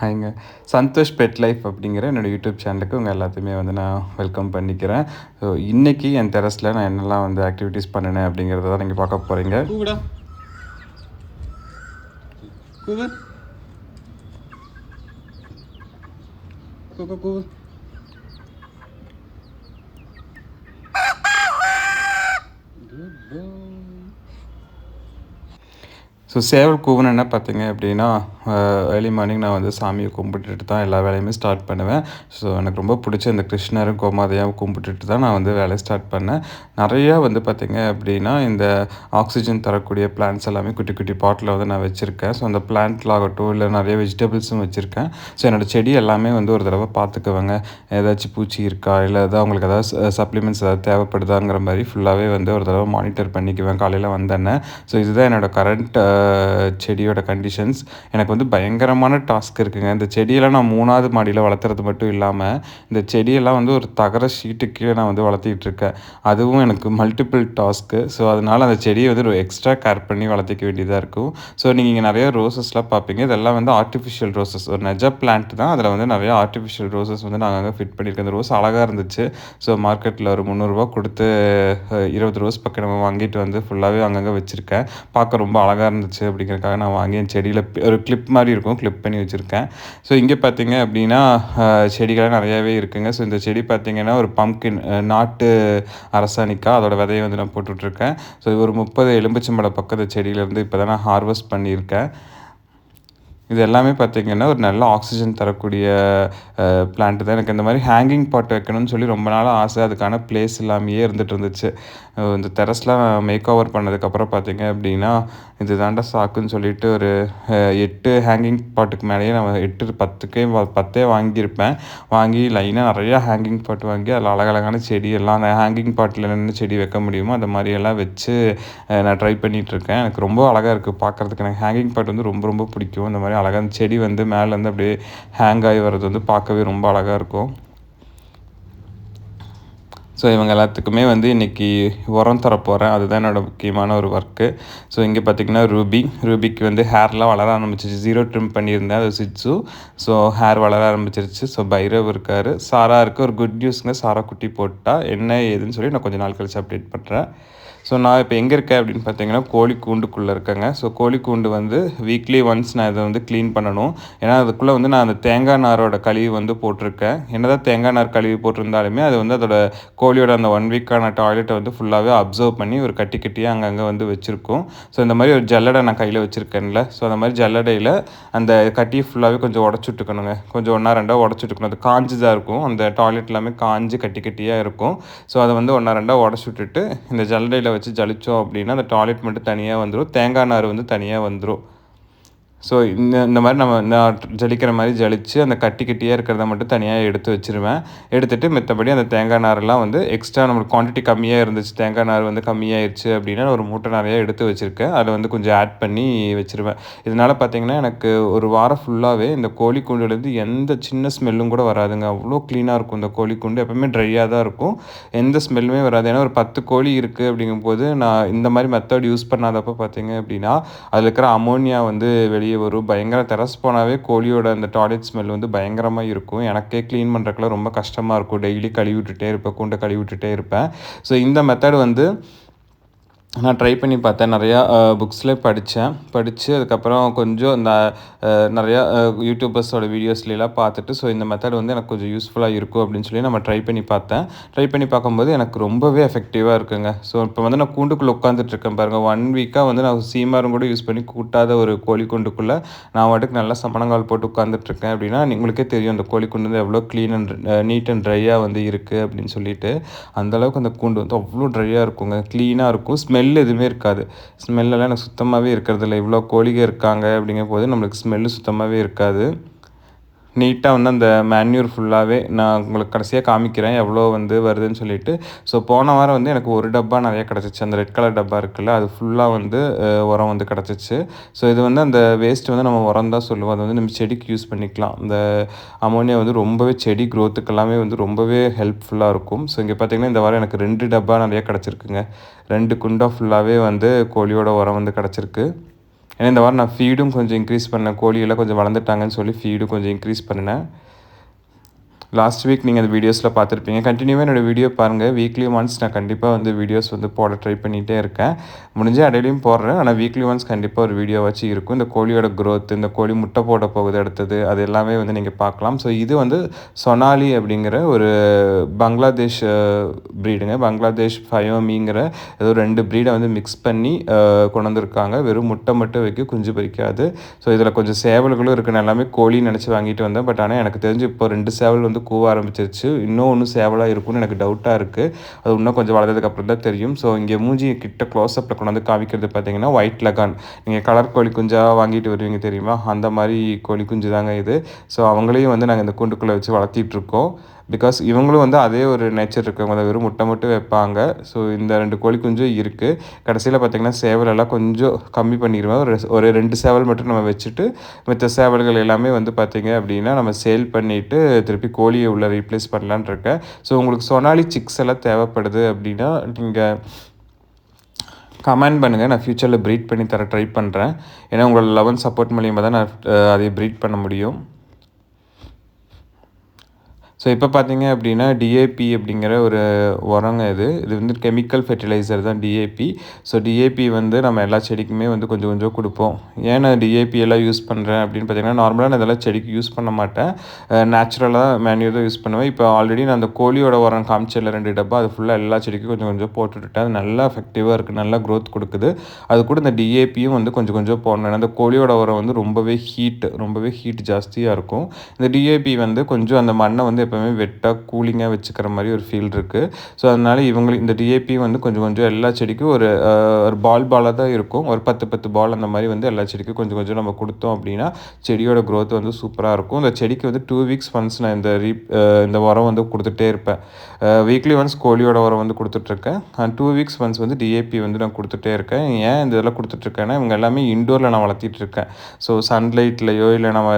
ஹாய்ங்க. Santhosh bed life அப்படிங்கிற என்னோடய YouTube சேனலுக்கு உங்கள் எல்லாத்தையுமே வந்து நான் வெல்கம் பண்ணிக்கிறேன். ஸோ இன்றைக்கி என் டெரஸில் நான் என்னெல்லாம் வந்து ஆக்டிவிட்டீஸ் பண்ணினேன் அப்படிங்கிறத தான் நீங்கள் பார்க்க போகிறீங்க. ஸோ சேவல் கூவன் என்ன பார்த்தீங்க அப்படின்னா ஏர்லி மார்னிங் நான் வந்து சாமியை கும்பிட்டுட்டு தான் எல்லா வேலையுமே ஸ்டார்ட் பண்ணுவேன். ஸோ எனக்கு ரொம்ப பிடிச்ச இந்த கிருஷ்ணரும் கோமாதையாவும் கும்பிட்டுட்டு தான் நான் வந்து வேலையை ஸ்டார்ட் பண்ணேன். நிறையா வந்து பார்த்திங்க அப்படின்னா இந்த ஆக்சிஜன் தரக்கூடிய பிளான்ட்ஸ் எல்லாமே குட்டி குட்டி பாட்டில் வந்து நான் வச்சுருக்கேன். ஸோ அந்த பிளான்ட்லாகட்டும் இல்லை நிறைய வெஜிடபிள்ஸும் வச்சுருக்கேன். ஸோ என்னோடய செடி எல்லாமே வந்து ஒரு தடவை பார்த்துக்குவேங்க ஏதாச்சும் பூச்சி இருக்கா? இல்லை ஏதாவது அவங்களுக்கு ஏதாவது சப்ளிமெண்ட்ஸ் ஏதாவது தேவைப்படுதாங்கிற மாதிரி ஃபுல்லாகவே வந்து ஒரு தடவை மானிட்டர் பண்ணிக்குவேன். காலையில் வந்தேன்னே ஸோ இதுதான் என்னோடய கரண்ட் செடியோட கண்டிஷன்ஸ் எனக்கு வந்து பயங்கரமான டாஸ்க் இருக்குங்க. இந்த செடியெல்லாம் நான் மூணாவது மாடியில் வளர்த்துறது மட்டும் இல்லாமல் இந்த செடியெல்லாம் வந்து ஒரு தகர ஷீட்டு கீழே நான் வந்து வளர்த்திட்டு இருக்கேன். அதுவும் எனக்கு மல்டிபிள் டாஸ்க்கு ஸோ அதனால் அந்த செடியை வந்து ஒரு எக்ஸ்ட்ரா கேர் பண்ணி வளர்த்திக்க வேண்டியதாக இருக்கும். ஸோ நீங்கள் இங்கே நிறைய ரோசஸ்லாம் பார்ப்பீங்க. இதெல்லாம் வந்து ஆர்டிஃபிஷியல் ரோசஸ் ஒரு நெஜ பிளான்ட் தான். அதில் வந்து நிறைய ஆர்டிஃபிஷியல் ரோசஸ் வந்து நாங்கள் அங்கே ஃபிட் பண்ணியிருக்கோம். அந்த ரோஸ் அழகாக இருந்துச்சு. ஸோ மார்க்கெட்டில் ஒரு முந்நூறுரூவா கொடுத்து இருபது ரோஸ் பக்கம் நம்ம வாங்கிட்டு வந்து ஃபுல்லாகவே அங்கங்கே வச்சுருக்கேன். பார்க்க ரொம்ப அழகாக இருந்துச்சு அப்படிங்கிறதுக்காக நான் வாங்கி என் செடியில் ஒரு கிளிப் மாதிரி இருக்கும் கிளிப் பண்ணி வச்சுருக்கேன். ஸோ இங்கே பார்த்தீங்க அப்படின்னா செடிகள்லாம் நிறையாவே இருக்குங்க. ஸோ இந்த செடி பார்த்திங்கன்னா ஒரு பம்கின் நாட்டு அரசாணிக்காய் அதோட விதையை வந்து நான் போட்டுட்ருக்கேன். ஸோ ஒரு முப்பது எலும்புச்சம்பழ பக்கத்து செடியிலேருந்து இப்போ தான் நான் ஹார்வெஸ்ட் பண்ணியிருக்கேன். இது எல்லாமே பார்த்திங்கன்னா ஒரு நல்ல ஆக்சிஜன் தரக்கூடிய பிளான்ட்டு தான். எனக்கு இந்த மாதிரி ஹேங்கிங் பாட் வைக்கணும்னு சொல்லி ரொம்ப நாள் ஆசை. அதுக்கான பிளேஸ் இல்லாமையே இருந்துகிட்டு இருந்துச்சு. இந்த டெரஸ்லாம் மேக் ஓவர் பண்ணதுக்கப்புறம் பார்த்திங்க அப்படின்னா இது தாண்டா சாக்குன்னு சொல்லிட்டு ஒரு எட்டு ஹேங்கிங் பாட்டுக்கு மேலேயே நான் எட்டு பத்துக்கே பத்தே வாங்கியிருப்பேன். வாங்கி லைனாக நிறையா ஹேங்கிங் பாட் வாங்கி அதில் அழகழகான செடி எல்லாம் அந்த ஹேங்கிங் பாட்டில் என்னென்ன செடி வைக்க முடியுமோ அந்த மாதிரியெல்லாம் வச்சு நான் ட்ரை பண்ணிகிட்டு இருக்கேன். எனக்கு ரொம்ப அழகாக இருக்குது பார்க்குறதுக்கு எனக்கு ஹேங்கிங் பாட் வந்து ரொம்ப ரொம்ப பிடிக்கும். இந்த மாதிரி அழகாக அந்த செடி வந்து மேலேருந்து அப்படியே ஹேங் ஆகி வர்றது வந்து பார்க்கவே ரொம்ப அழகாக இருக்கும். ஸோ இவங்க எல்லாத்துக்குமே வந்து இன்றைக்கி உரம் தரப்போகிறேன் அதுதான் என்னோட முக்கியமான ஒரு ஒர்க்கு ஸோ இங்கே பார்த்தீங்கன்னா ரூபி. ரூபிக்கு வந்து ஹேர்லாம் வளர ஆரம்பிச்சிச்சு ஜீரோ ட்ரிம் பண்ணியிருந்தேன். அது சிட்ஸு ஸோ ஹேர் வளர ஆரம்பிச்சிருச்சு. ஸோ பைரவ் இருக்கார். சாரா இருக்குது ஒரு குட் நியூஸுங்க சாரா குட்டி போட்டால் என்ன ஏதுன்னு சொல்லி நான் கொஞ்சம் நாள் கழிச்சு அப்டேட் பண்ணுறேன் ஸோ நான் இப்போ எங்கே இருக்கேன் அப்படின்னு பார்த்தீங்கன்னா கோழி கூண்டுக்குள்ளே இருக்கேங்க. ஸோ கோழி கூண்டு வந்து வீக்லி ஒன்ஸ் நான் இதை வந்து க்ளீன் பண்ணணும். ஏன்னா அதுக்குள்ளே வந்து நான் அந்த தேங்காய் நாரோட கழிவு வந்து போட்டிருக்கேன். என்னதான் தேங்காய் நார் கழுவி போட்டிருந்தாலுமே அது வந்து அதோட கோழியோட அந்த ஒன் வீக்கான டாய்லெட்டை வந்து ஃபுல்லாகவே அப்சர்வ் பண்ணி ஒரு கட்டி கட்டியாக அங்கங்கே வந்து வச்சுருக்கோம். ஸோ இந்த மாதிரி ஒரு ஜல்லடை நான் கையில் வச்சுருக்கேன்ல. ஸோ அந்த மாதிரி ஜல்லடையில் அந்த கட்டியை ஃபுல்லாகவே கொஞ்சம் உடச்சி விட்டுக்கணுங்க. கொஞ்சம் ஒன்றா ரெண்டாக உடச்சி விட்டுக்கணும். அது காஞ்சு தான் இருக்கும். அந்த டாய்லெட் எல்லாமே காஞ்சு கட்டி கட்டியாக இருக்கும். ஸோ அதை வந்து ஒன்றா ரெண்டாக உடச்சி விட்டுட்டு இந்த ஜல்லடையில் வச்சு ஜலிச்சோம் அப்படின்னா அந்த டாய்லெட் மட்டும் தனியாக வந்துடும் தேங்காய் நார் வந்து தனியாக வந்துடும் ஸோ இந்த இந்த மாதிரி நம்ம நான் ஜலிக்கிற மாதிரி ஜலித்து அந்த கட்டி கட்டியாக இருக்கிறத மட்டும் தனியாக எடுத்து வச்சிருவேன். எடுத்துகிட்டு மித்தபடி அந்த தேங்காய் நாரெல்லாம் வந்து எக்ஸ்ட்ரா நம்மளுக்கு குவான்டிட்டி கம்மியாக இருந்துச்சு தேங்காய் நார் வந்து கம்மியாயிருச்சு அப்படின்னா ஒரு மூட்டை நிறையா எடுத்து வச்சுருக்கேன். அதை வந்து கொஞ்சம் ஆட் பண்ணி வச்சிருவேன். இதனால் பார்த்தீங்கன்னா எனக்கு ஒரு வாரம் ஃபுல்லாகவே இந்த கோழி கூண்டுலேருந்து எந்த சின்ன ஸ்மெல்லும் கூட வராதுங்க. அவ்வளோ க்ளீனாக இருக்கும் இந்த கோழி கூண்டு. எப்பவுமே ட்ரையாக தான் இருக்கும். எந்த ஸ்மெல்லுமே வராது. ஏன்னா ஒரு பத்து கோழி இருக்குது அப்படிங்கும்போது நான் இந்த மாதிரி மெத்தட் யூஸ் பண்ணாதப்போ பார்த்தீங்க அப்படின்னா அதில் இருக்கிற அமோனியா வந்து வெளியே வரும். பயங்கர தெரஸ் போனாவே கோழியோட அந்த டாய்லெட் ஸ்மெல் வந்து பயங்கரமாக இருக்கும். எனக்கே க்ளீன் பண்ணுறக்குலாம் ரொம்ப கஷ்டமாக இருக்கும். டெய்லி கழுவி விட்டுட்டே இருப்பேன். கூண்டை கழுவி விட்டுட்டே இருப்பேன். ஸோ இந்த மெத்தட் வந்து நான் ட்ரை பண்ணி பார்த்தேன். நிறையா புக்ஸ்லேயே படித்தேன். படித்து அதுக்கப்புறம் கொஞ்சம் இந்த நிறையா யூடியூபர்ஸோட வீடியோஸ்லாம் பார்த்துட்டு ஸோ இந்த மெத்தட் வந்து எனக்கு கொஞ்சம் யூஸ்ஃபுல்லாக இருக்கும் அப்படின்னு சொல்லி நம்ம ட்ரை பண்ணி பார்த்தேன். ட்ரை பண்ணி பார்க்கும்போது எனக்கு ரொம்பவே எஃபெக்டிவாக இருக்குங்க. ஸோ இப்போ வந்து நான் கூண்டுக்குள்ளே உட்காந்துட்ருக்கேன் பாருங்கள் ஒன் வீக்காக வந்து நான் சீமாரும் கூட யூஸ் பண்ணி கூட்டாத ஒரு கோழி கூண்டுக்குள்ளே நான் வாட்டுக்கு நல்லா சமணங்கால் போட்டு உட்காந்துட்ருக்கேன் அப்படின்னா உங்களுக்கே தெரியும் அந்த கோழி கூண்டு வந்து எவ்வளோ க்ளீன் அண்ட் நீட் அண்ட் ட்ரையாக வந்து இருக்குது அப்படின்னு சொல்லிட்டு. அந்த அளவுக்கு அந்த கூண்டு வந்து அவ்வளோ ட்ரையாக இருக்குங்க. க்ளீனாக இருக்கும். ஸ்மெல் எதுவுமே இருக்காது. ஸ்மெல்லெல்லாம் எனக்கு சுத்தமாகவே இருக்கிறதில்ல. இவ்வளோ கோழிகள் இருக்காங்க அப்படிங்கும் போது நம்மளுக்கு ஸ்மெல்லு சுத்தமாகவே இருக்காது. நீட்டாக வந்து அந்த மேன்யூர் ஃபுல்லாகவே நான் உங்களுக்கு கடைசியாக காமிக்கிறேன் எவ்வளோ வந்து வருதுன்னு சொல்லிட்டு. ஸோ போன வாரம் வந்து எனக்கு ஒரு டப்பா நிறையா கிடச்சிச்சு. அந்த ரெட் கலர் டப்பா இருக்குல்ல அது ஃபுல்லாக வந்து உரம் வந்து கிடச்சிச்சு. ஸோ இது வந்து அந்த வேஸ்ட் வந்து நம்ம உரம் தான் சொல்லுவோம். அது வந்து நம்ம செடிக்கு யூஸ் பண்ணிக்கலாம். அந்த அமோனியா வந்து ரொம்பவே செடி க்ரோத்துக்கெல்லாமே எல்லாமே வந்து ரொம்பவே ஹெல்ப்ஃபுல்லாக இருக்கும். ஸோ இங்கே பார்த்தீங்கன்னா இந்த வாரம் எனக்கு ரெண்டு டப்பா நிறையா கிடச்சிருக்குங்க. ரெண்டு குண்டா ஃபுல்லாகவே வந்து கோழியோட உரம் வந்து கிடச்சிருக்கு. ஏன்னா இந்த வாரம் நான் ஃபீடும் கொஞ்சம் இன்க்ரீஸ் பண்ணேன். கோழியெல்லாம் கொஞ்சம் வளர்ந்துட்டாங்கன்னு சொல்லி ஃபீடும் கொஞ்சம் இன்க்ரீஸ் பண்ணினேன். லாஸ்ட் வீக் நீங்கள் அந்த வீடியோஸில் பார்த்துருப்பீங்க. கண்டினியூவாக என்னோடய வீடியோ பாருங்கள் வீக்லி ஒன்ஸ் நான் கண்டிப்பாக வந்து வீடியோஸ் வந்து போட ட்ரை பண்ணிகிட்டே இருக்கேன். முடிஞ்ச இடையிலையும் போடுறேன். ஆனால் வீக்லி ஒன்ஸ் கண்டிப்பாக ஒரு வீடியோ வச்சு இருக்கும். இந்த கோழியோட க்ரோத் இந்த கோழி முட்டை போட போகுது அடுத்தது அது எல்லாமே வந்து நீங்கள் பார்க்கலாம். ஸோ இது வந்து சொனாலி அப்படிங்கிற ஒரு பங்களாதேஷ் ப்ரீடுங்க பங்களாதேஷ் ஃபயோமிங்கிற ஏதோ ரெண்டு ப்ரீடை வந்து மிக்ஸ் பண்ணி அஹ், கொண்டு வந்திருக்காங்க. வெறும் முட்டை மட்டும் வைக்க குஞ்சு பொரிக்காது ஸோ இதில் கொஞ்சம் சேவல்களும் இருக்குன்னு எல்லாமே கோழின்னு நினச்சி வாங்கிட்டு வந்தேன். பட் ஆனால் எனக்கு தெரிஞ்சு இப்போ ரெண்டு சேவல் வந்து கூவ ஆரம்பிச்சிருச்சு. இன்னும் ஒன்றும் சேவலாக இருக்கும்னு எனக்கு டவுட்டாக இருக்குது அது இன்னும் கொஞ்சம் வளர்ந்ததுக்கு அப்புறம் தான் தெரியும். ஸோ இங்கே மூஞ்சி கிட்ட க்ளோஸ்அப்பில் கொண்டு வந்து காமிக்கிறது பார்த்தீங்கன்னா ஒயிட் லகான் நீங்கள் கலர் கோழி குஞ்சாக வாங்கிட்டு வருவீங்க தெரியுமா? அந்த மாதிரி கோழி குஞ்சு தாங்க இது. ஸோ அவங்களையும் வந்து நாங்கள் இந்த கூண்டுக்குள்ளே வச்சு வளர்த்திட்ருக்கோம் இருக்கோம். பிகாஸ் இவங்களும் வந்து அதே ஒரு நேச்சர் இருக்கவங்க தான் வெறும் முட்டை மட்டும் வைப்பாங்க. ஸோ இந்த ரெண்டு கோழி குஞ்சும் இருக்குது கடைசியில் பார்த்தீங்கன்னா சேவலெல்லாம் கொஞ்சம் கம்மி பண்ணிடுவேன் ஒரு ஒரு ரெண்டு சேவல் மட்டும் நம்ம வச்சுட்டு மற்ற சேவல்கள் எல்லாமே வந்து பார்த்தீங்க அப்படின்னா நம்ம சேல் பண்ணிவிட்டு திருப்பி கோழியை உள்ளே ரீப்ளேஸ் பண்ணலான் இருக்கேன். ஸோ உங்களுக்கு சொனாலி சிக்ஸ் எல்லாம் தேவைப்படுது அப்படின்னா நீங்கள் கமெண்ட் பண்ணுங்கள் நான் ஃப்யூச்சரில் ப்ரீட் பண்ணி தர ட்ரை பண்ணுறேன் ஏன்னா உங்களோட லெவன் சப்போர்ட் மூலியமாக தான் நான் அதை ப்ரீட் பண்ண முடியும். ஸோ இப்போ பார்த்தீங்க அப்படின்னா டிஏபி அப்படிங்கிற ஒரு உரங்க இது. இது வந்து கெமிக்கல் ஃபெர்டிலைசர் தான் டிஏபி ஸோ டிஏபி வந்து நம்ம எல்லா செடிக்குமே வந்து கொஞ்சம் கொஞ்சம் கொடுப்போம். ஏன் நான் டிஏபி எல்லாம் யூஸ் பண்ணுறேன் அப்படின்னு பார்த்தீங்கன்னா நார்மலாக நான் இதெல்லாம் செடிக்கு யூஸ் பண்ண மாட்டேன். நேச்சுரலாக மேன்யூர் தான் யூஸ் பண்ணுவேன். இப்போ ஆல்ரெடி நான் அந்த கோழியோட உரம் காமிச்சல ரெண்டு டப்பா அது ஃபுல்லாக எல்லா செடிக்கும் கொஞ்சம் கொஞ்சம் போட்டுவிட்டேன் அது நல்லா எஃபெக்டிவாக இருக்குது நல்லா க்ரோத் கொடுக்குது. அது கூட இந்த டிஏபியும் வந்து கொஞ்சம் கொஞ்சம் போடணும். ஏன்னா அந்த கோழியோட உரம் வந்து ரொம்பவே ஹீட் ரொம்பவே ஹீட் ஜாஸ்தியாக இருக்கும். இந்த டிஏபி வந்து கொஞ்சம் அந்த மண்ணை வந்து எப்போவுமே வெட்டாக கூலிங்காக வச்சுக்கிற மாதிரி ஒரு ஃபீல் இருக்குது ஸோ அதனால் இவங்களுக்கு இந்த டிஏபி வந்து கொஞ்சம் கொஞ்சம் எல்லா செடிக்கும் ஒரு ஒரு பால் பாலாக தான் இருக்கும். ஒரு பத்து பத்து பால் அந்த மாதிரி வந்து எல்லா செடிக்கும் கொஞ்சம் கொஞ்சம் நம்ம கொடுத்தோம் அப்படின்னா செடியோட க்ரோத் வந்து சூப்பராக இருக்கும். இந்த செடிக்கு வந்து டூ வீக்ஸ் ஒன்ஸ் நான் இந்த ரீப் இந்த உரம் வந்து கொடுத்துட்டே இருப்பேன். வீக்லி ஒன்ஸ் கோழியோட உரம் வந்து கொடுத்துட்ருக்கேன். டூ வீக்ஸ் ஒன்ஸ் வந்து டிஏபி வந்து நான் கொடுத்துட்டே இருக்கேன். ஏன் இந்த இதெல்லாம் கொடுத்துட்ருக்கேன்னா இவங்க எல்லாமே இண்டோரில் நான் வளர்த்திட்டு இருக்கேன் ஸோ சன்லைட்லையோ இல்லை நம்ம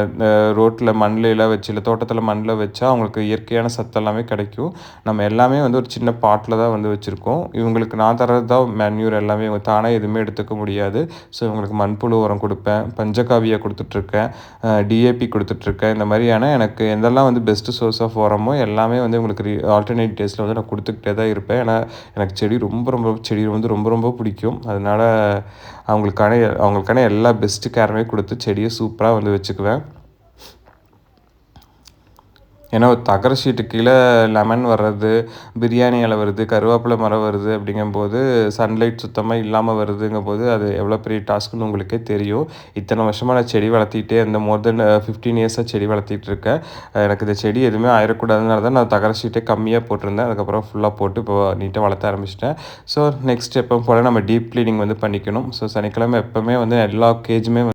ரோட்டில் மண்ணில் எல்லாம் வச்சு இல்லை தோட்டத்தில் மண்ணில் வச்சா அவங்களுக்கு இயற்கையான சத்து எல்லாமே கிடைக்கும். நம்ம எல்லாமே வந்து ஒரு சின்ன பாட்டில் தான் வந்து வச்சுருக்கோம். இவங்களுக்கு நான் தரது தான் மேன்யூர் எல்லாமே இவங்க தானே எதுவுமே எடுத்துக்க முடியாது. ஸோ இவங்களுக்கு மண்புழு உரம் கொடுப்பேன் பஞ்சகாவியா கொடுத்துட்ருக்கேன் டிஏபி கொடுத்துட்ருக்கேன். இந்த மாதிரியான எனக்கு எதெல்லாம் வந்து பெஸ்ட்டு சோர்ஸ் ஆஃப் உரமோ எல்லாமே வந்து உங்களுக்கு ரீ ஆல்டர்னேட் டேஸில் வந்து நான் கொடுத்துக்கிட்டே தான் இருப்பேன். ஏன்னா எனக்கு செடி ரொம்ப ரொம்ப செடி வந்து ரொம்ப ரொம்ப பிடிக்கும். அதனால் அவங்களுக்கான அவங்களுக்கான எல்லா பெஸ்ட்டு கேருமே கொடுத்து செடியை சூப்பராக வந்து வச்சுக்குவேன். ஏன்னா ஒரு தகர ஷீட்டு கீழே லெமன் வர்றது பிரியாணி இலை வருது கருவேப்பிலை மரம் வருது அப்படிங்கும்போது சன்லைட் சுத்தமாக இல்லாமல் வருதுங்கும் போது அது எவ்வளோ பெரிய டாஸ்க்குன்னு உங்களுக்கே தெரியும். இத்தனை வருஷமாக நான் செடி வளர்த்திட்டே இந்த மோர் தென் ஃபிஃப்டீன் இயர்ஸாக செடி வளர்த்திட்டு இருக்கேன். எனக்கு இந்த செடி எதுவுமே ஆயிடக்கூடாதுனால தான் நான் தகர ஷீட்டே கம்மியாக போட்டிருந்தேன். அதுக்கப்புறம் ஃபுல்லாக போட்டு இப்போ நீட்டாக வளர்த்த ஆரம்பிச்சிட்டேன். ஸோ நெக்ஸ்ட் எப்போ போல் நம்ம டீப் க்ளீனிங் வந்து பண்ணிக்கணும். ஸோ சனிக்கிழமை எப்போவுமே வந்து எல்லா கேஜுமே